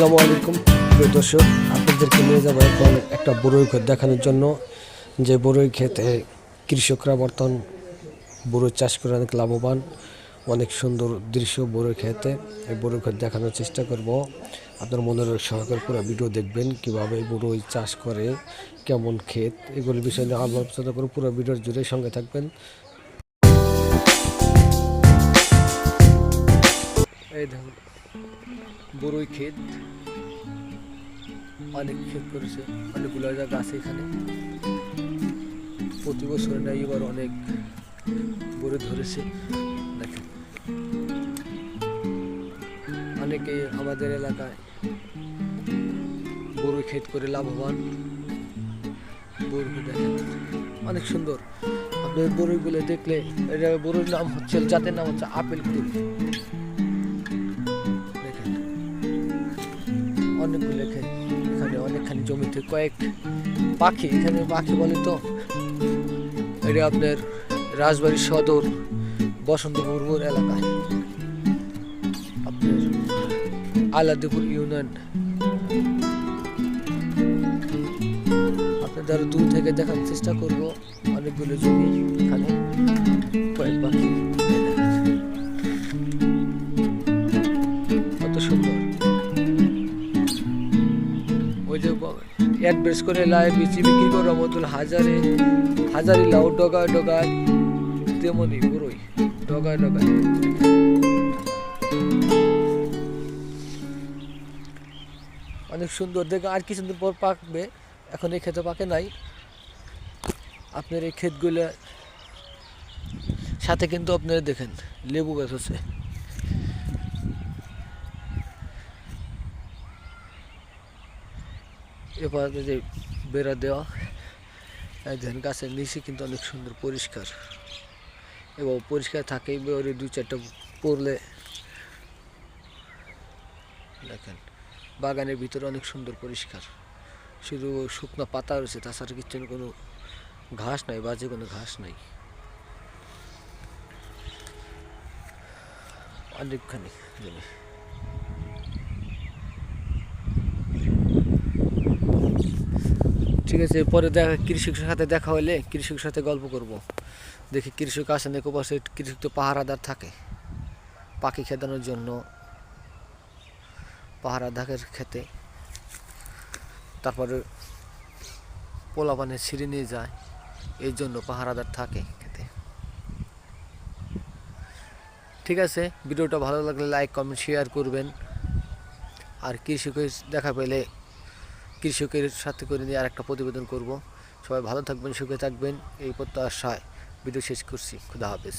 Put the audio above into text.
আসসালামু আলাইকুম। প্রিয় দর্শক, আপনাদেরকে নিয়ে যাব এখন একটা বড়ই ক্ষেত দেখানোর জন্য। যে বড়ই ক্ষেতে কৃষকরা বর্তমান বড়ই চাষ করে অনেক লাভবান, অনেক সুন্দর দৃশ্য বড়ই ক্ষেতে। এই বড়ই ক্ষেত দেখানোর চেষ্টা করব। আপনার মনের সহকারে পুরো ভিডিও দেখবেন, কীভাবে বড়ই চাষ করে, কেমন ক্ষেত এগুলোর বিষয়ে নিয়ে আলোচনা করে পুরো ভিডিওর জুড়ে সঙ্গে থাকবেন। এই দেখুন বড়ই ক্ষেত। অনেক ক্ষেত করেছে, অনেকগুলো জায়গা আছে এখানে। প্রতি বছর এবার অনেক বড়ি ধরেছে। দেখেন। অনেকে আমাদের এলাকায় বড়ই ক্ষেত করে লাভবান। দেখেন, অনেক সুন্দর। আপনি বড়ইগুলো দেখলে, এটা বড়ির নাম হচ্ছে জাতের নাম হচ্ছে আপেল কুল অনেকগুলো এখানে অনেকখানি জমিতে কয়েক পাখি। এখানে পাখি বলে তো এটা আপনার রাজবাড়ী সদর বসন্তপুর এলাকায় আপনার আলাদিপুর ইউনিয়ন। আপনাদের দূর থেকে দেখার চেষ্টা করব অনেকগুলো জমি এখানে। কয়েক পাখি। যে করে লাইভ বিচি বিক্রি করার মতন হাজারে হাজারি লাউ ডগায় ডগায় তেমনি পুরোই ডগায় ডগায় অনেক সুন্দর দেখে আর কিছুদিন পর পাকবে এখন এই ক্ষেতে পাকে নাই। আপনার এই ক্ষেতগুলো, সাথে কিন্তু আপনারা দেখেন, লেবু গাছ আছে। এবার যে বেড়া দেওয়া ধান গাছের নিচে কিন্তু অনেক সুন্দর পরিষ্কার। এবং পরিষ্কার থাকেই ওরে দুই চারটা পড়লে দেখেন, বাগানের ভিতরে অনেক সুন্দর পরিষ্কার। শুধু শুকনো পাতা রয়েছে, তাছাড়া কিচ্ছু কোনো ঘাস নাই, বাজে কোনো ঘাস নাই। অনেকখানি জমি। ঠিক আছে, পরে দেখা, কৃষকের সাথে দেখা হলে কৃষকের সাথে গল্প করব। দেখি কৃষক আসে নাকি পাশে কৃষক তো পাহারাদার থাকে। পাখি খেদানোর জন্য পাহারাদারের খেতে। তারপরে পোলাপানে ছিঁড়ে নিয়ে যায় এই জন্য পাহারাদার থাকে খেতে। ঠিক আছে, ভিডিওটা ভালো লাগলে লাইক কমেন্ট শেয়ার করবেন। আর কৃষকের দেখা পেলে কৃষকের সাথে করে নিয়ে আরেকটা প্রতিবেদন করব। সবাই ভালো থাকবেন, সুখে থাকবেন। এই প্রত্যাশায় ভিডিও শেষ করছি। খুদা হাফেজ।